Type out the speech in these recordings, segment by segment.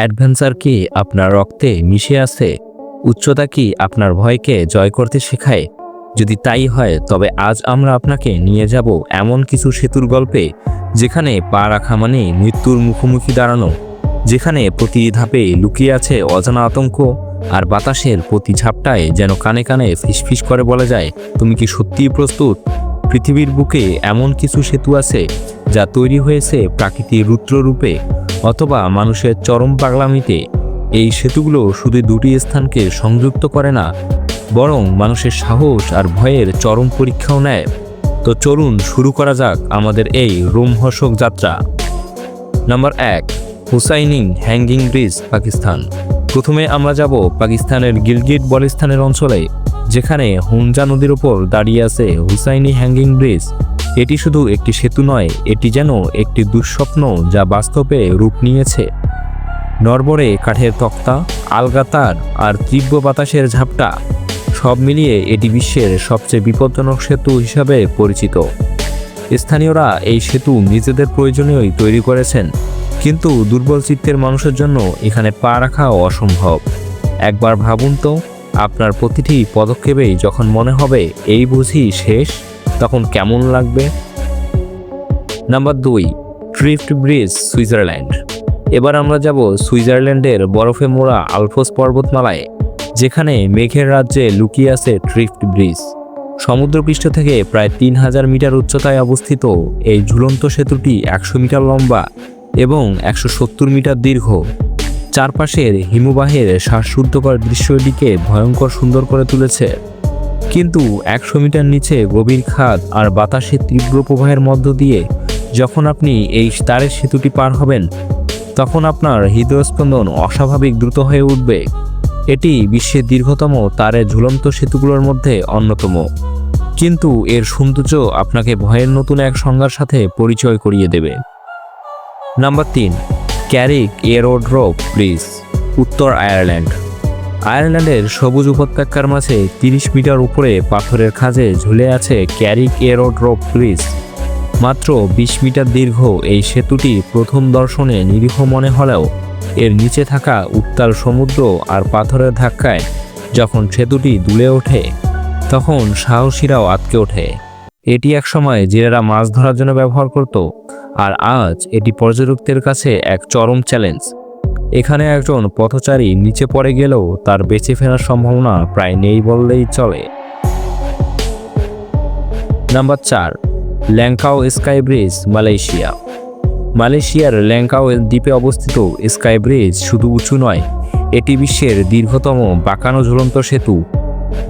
Adventure কি আপনার রক্তে মিশে আছে? উচ্চতা কি আপনার ভয়কে জয় করতে শেখায়? যদি তাই হয়, তবে আজ আমরা আপনাকে নিয়ে যাব এমন কিছু সেতুর গল্পে, যেখানে পা রাখা মানে মৃত্যুর মুখোমুখি দাঁড়ানো, যেখানে প্রতি ধাপে লুকিয়ে আছে অজানা আতঙ্ক, আর বাতাসের প্রতি ঝাপটায় যেন কানে কানে ফিসফিস করে বলা যায়, তুমি কি সত্যিই প্রস্তুত? পৃথিবীর বুকে এমন কিছু সেতু আছে, যা তৈরি হয়েছে প্রাকৃতিক রুদ্ররূপে অথবা মানুষের চরম পাগলামিতে, এই সেতুগুলো শুধু দুটি স্থানকে সংযুক্ত করে না, বরং মানুষের সাহস আর ভয়ের চরম পরীক্ষাও নেয়। তো চলুন শুরু করা যাক আমাদের এই রোমহর্ষক যাত্রা। নাম্বার এক, হুসাইনিং হ্যাঙ্গিং ব্রিজ, পাকিস্তান। প্রথমে আমরা যাব পাকিস্তানের গিলগিট বলিস্তানের অঞ্চলে, যেখানে হুনজা নদীর ওপর দাঁড়িয়ে আছে হুসাইনি হ্যাঙ্গিং ব্রিজ। এটি শুধু একটি সেতু নয়, এটি যেন একটি দুঃস্বপ্ন যা বাস্তবে রূপ নিয়েছে। নরবরে কাঠের তক্তা আলগাতার আর তীব্র বাতাসের ঝাপটা, সব মিলিয়ে এটি বিশ্বের সবচেয়ে বিপজ্জনক সেতু হিসাবে পরিচিত। স্থানীয়রা এই সেতু নিজেদের প্রয়োজনীয়ই তৈরি করেছেন, কিন্তু দুর্বল চিত্তের মানুষের জন্য এখানে পা রাখাও অসম্ভব। একবার ভাবুন তো, আপনার প্রতিটি পদক্ষেপেই যখন মনে হবে, এই বুঝি শেষ? তখন কেমন লাগবে? নাম্বার দুই ট্রিফট ব্রিজ সুইজারল্যান্ড এবার আমরা যাব সুইজারল্যান্ডের বরফে মোড়া আলফোস পর্বতমালায়, যেখানে মেঘের রাজ্যে লুকিয়ে আছে ট্রিফট ব্রিজ সমুদ্রপৃষ্ঠ থেকে প্রায় তিন হাজার মিটার উচ্চতায় অবস্থিত এই ঝুলন্ত সেতুটি একশো মিটার লম্বা এবং একশো সত্তর মিটার দীর্ঘ। চারপাশের হিমবাহের শ্বাসরুদ্ধকর দৃশ্যটিকে ভয়ঙ্কর সুন্দর করে তুলেছে। কিন্তু একশো মিটার নিচে গভীর খাদ আর বাতাসের তীব্র প্রবাহের মধ্য দিয়ে যখন আপনি এই তারের সেতুটি পার হবেন, তখন আপনার হৃদয়স্পন্দন অস্বাভাবিক দ্রুত হয়ে উঠবে। এটি বিশ্বের দীর্ঘতম তারের ঝুলন্ত সেতুগুলোর মধ্যে অন্যতম। কিন্তু এর সৌন্দর্য আপনাকে ভয়ের নতুন এক সংজ্ঞার সাথে পরিচয় করিয়ে দেবে। নাম্বার তিন, Carrick a Rede rope bridge, উত্তর আয়ারল্যান্ড। আয়ারল্যান্ডের সবুজ উপত্যকার মাঝে তিরিশ মিটার উপরে পাথরের খাঁজে ঝুলে আছে ক্যারিক এরোড্রোপ ব্রিজ। মাত্র বিশ মিটার দীর্ঘ এই সেতুটি প্রথম দর্শনে নিরীহ মনে হলেও এর নিচে থাকা উত্তাল সমুদ্র আর পাথরের ধাক্কায় যখন সেতুটি দুলে ওঠে, তখন সাহসীরাও আটকে ওঠে। এটি একসময় জেলেরা মাছ ধরার জন্য ব্যবহার করত, আর আজ এটি পর্যটকদের কাছে এক চরম চ্যালেঞ্জ এখানে একজন পথচারী নিচে পড়ে গেলেও তার বেঁচে ফেরার সম্ভাবনা প্রায় নেই বললেই চলে। নাম্বার চার, ল্যাংকাও স্কাই ব্রিজ, মালয়েশিয়া। মালয়েশিয়ার ল্যাংকাও দ্বীপে অবস্থিত স্কাই ব্রিজ শুধু উঁচু নয়, এটি বিশ্বের দীর্ঘতম বাঁকানো ঝুলন্ত সেতু।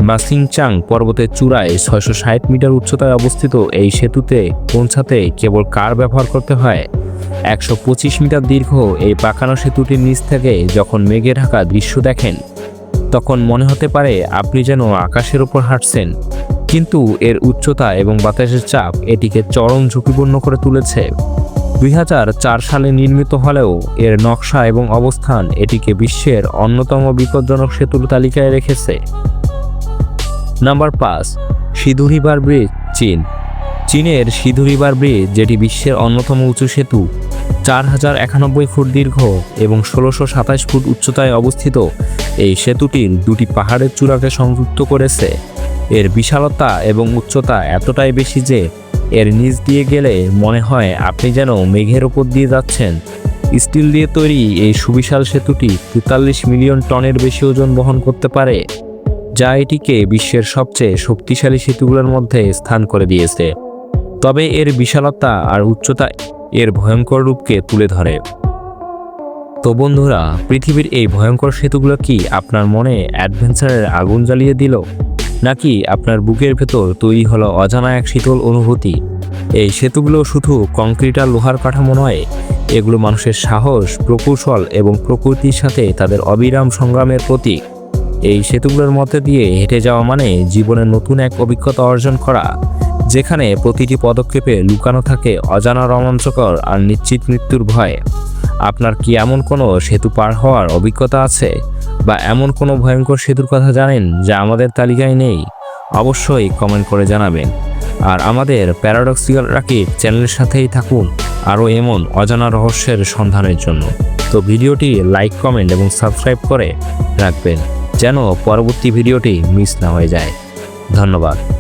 মাসিংচাং পর্বতের চূড়ায় ছয়শো ষাট মিটার উচ্চতায় অবস্থিত এই সেতুতে পৌঁছাতে কেবল কার ব্যবহার করতে হয়? একশো পঁচিশ মিটার দীর্ঘ এই পাকানো সেতুটির নিচ থেকে যখন মেঘে ঢাকা দৃশ্য দেখেন, তখন মনে হতে পারে আপনি যেন আকাশের ওপর হাঁটছেন। কিন্তু এর উচ্চতা এবং বাতাসের চাপ এটিকে চরম ঝুঁকিপূর্ণ করে তুলেছে। দুই হাজার চার সালে নির্মিত হলেও এর নকশা এবং অবস্থান এটিকে বিশ্বের অন্যতম বিপজ্জনক সেতুর তালিকায় রেখেছে। নাম্বার পাঁচ, সিধু রিভার ব্রিজ, চীন। চীনের সিধু রিভার ব্রিজ, যেটি বিশ্বের অন্যতম উঁচু সেতু, চার হাজার একানব্বই ফুট দীর্ঘ এবং ষোলোশো সাতাশ ফুট উচ্চতায় অবস্থিত, এই সেতুটির দুটি পাহাড়ের চূড়াকে সংযুক্ত করেছে। এর বিশালতা এবং উচ্চতা এতটাই বেশি যে, এর নিচ দিয়ে গেলে মনে হয় আপনি যেন মেঘের ওপর দিয়ে যাচ্ছেন। স্টিল দিয়ে তৈরি এই সুবিশাল সেতুটি তেতাল্লিশ মিলিয়ন টনের বেশি ওজন বহন করতে পারে, যা এটিকে বিশ্বের সবচেয়ে শক্তিশালী সেতুগুলোর মধ্যে স্থান করে দিয়েছে। তবে এর বিশালতা আর উচ্চতা এর ভয়ঙ্কর রূপকে তুলে ধরে। তো বন্ধুরা, পৃথিবীর এই ভয়ঙ্কর সেতুগুলো কি আপনার মনে অ্যাডভেঞ্চারের আগুন জ্বালিয়ে দিল? নাকি আপনার বুকের ভেতর তৈরি হলো অজানা এক শীতল অনুভূতি? এই সেতুগুলো শুধু কংক্রিট আর লোহার কাঠামো নয়, এগুলো মানুষের সাহস, প্রকৌশল এবং প্রকৃতির সাথে তাদের অবিরাম সংগ্রামের প্রতীক। এই সেতুগুলোর মধ্যে দিয়ে হেঁটে যাওয়া মানে জীবনের নতুন এক অভিজ্ঞতা অর্জন করা। যেখানে প্রতিটি পদক্ষেপে লুকানো থাকে অজানা রোমাঞ্চকর আর নিশ্চিত মৃত্যুর ভয়। আপনার কি এমন কোনো সেতু পার হওয়ার অভিজ্ঞতা আছে? বা এমন কোনো ভয়ঙ্কর সেতুর কথা জানেন যা আমাদের তালিকায় নেই? অবশ্যই কমেন্ট করে জানাবেন। আর আমাদের প্যারাডক্সিক্যাল রাকিব চ্যানেলের সাথেই থাকুন আরও এমন অজানা রহস্যের সন্ধানের জন্য। তো ভিডিওটি লাইক, কমেন্ট এবং সাবস্ক্রাইব করে রাখবেন যেন পরবর্তী ভিডিওটি মিস না হয়ে যায়। ধন্যবাদ।